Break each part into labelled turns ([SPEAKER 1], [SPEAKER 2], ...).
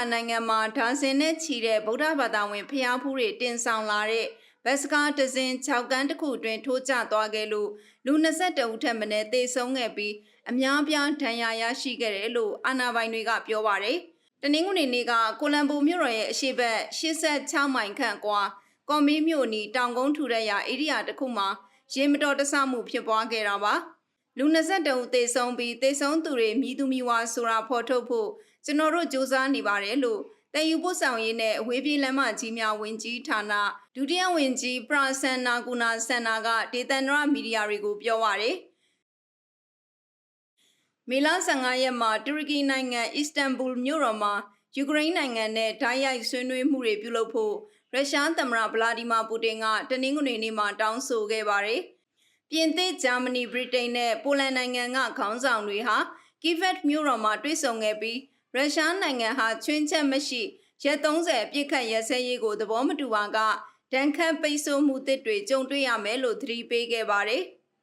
[SPEAKER 1] န်နိုင်ငံမှာဒါဇင်နဲ့ချီတဲ့ဗုဒ္ဓဘာသာဝင်ဖျားဖူးတွေတင်ဆောင်လာတဲ့ဘတ်စကားဒဇင်6ကန်းတစ်ခုအတွင်းထိုးကျသွားခဲ့လို့လူ22ဦးထက်မနည်းသေဆုံးခဲ့ပြီးအများပြားဒဏ်ရာရရှိခဲ့တယ်လို့အာဏာပိုင်တွေကပြောပါတယ်။တနင်္ဂနွေနေ့ကကိုလံဘိုမြို့တော်ရဲ့အရှိတ်86မိုင်ခန့်ကွာကော်မီမြို့နီတောင်ကုန်းထူတဲ့ရာဧရိယာတစ်ခုမှာရေမတော်တဆမှုဖြစ်ပွားခဲ့တာပါ။ လူ22ဦးသေဆုံးပြီးသေဆုံးသူတွေမြည်သူမြည်ဝါဆိုတာဖော်ထုတ်ဖို့ကျွန်တော်တို့စ조사နေပါတယ်လို့တန်ယူပို့ဆောင်ရေးနဲ့အဝေးပြေးလမ်းမကြီးများဝင်ကြီးဌာနဒုတိယဝင်ကြီးပရာဆန်နာကူနာဆန်နာကဒေသန္တရမီဒီယာတွေကိုပြောပါရယ်မေလ15ရက်မှာတူရကီနိုင်ငံအစ္စတန်ဘူလ်မြို့တော်မှာယူကရိန်းနိုင်ငံနဲ့ဓာတ်ရိုက်ဆွေးနွေးမှုတွေပြုလုပ်ဖို့ရုရှားသမ္မတဗလာဒီမာပူတင်ကတနင်္ဂနွေနေ့မှာတောင်းဆိုခဲ့ပါတယ်။ ပြင်သစ်၊ဂျာမနီ၊ဗြိတိန်နဲ့ပိုလန်နိုင်ငံကခေါင်းဆောင်တွေဟာကီဗက်မြို့တော်မှာတွေ့ဆုံခဲ့ပြီးရုရှားနိုင်ငံဟာချွင်းချက်မရှိရက်30အပြစ်ခတ်ရက်စဲရေးကိုသဘောမတူပါကဒဏ်ခတ်ပိတ်ဆို့မှုတစ်တွေကြုံတွေ့ရမယ်လို့သတိပေးခဲ့ပါတယ်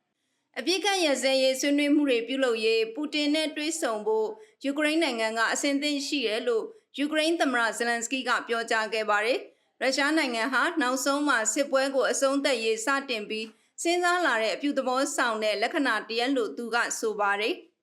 [SPEAKER 1] ။အပြစ်ခတ်ရက်စဲရေးဆွေးနွေးမှုတွေပြုလုပ်ရေးပူတင်နဲ့တွေ့ဆုံဖို့ယူကရိန်းနိုင်ငံကအဆင်သင့်ရှိတယ်လို့ယူကရိန်းသမ္မတဇလန်စကီကပြောကြားခဲ့ပါတယ်။ရုရှားနိုင်ငံဟာနောက်ဆုံးမှာစစ်ပွဲကိုအဆုံးသတ်ရေးစတင်ပြီး စဉ်းစားလာတဲ့အပြုသဘောဆောင်တဲ့လက္ခဏာတရက်လို့သူကဆိုပါတယ်။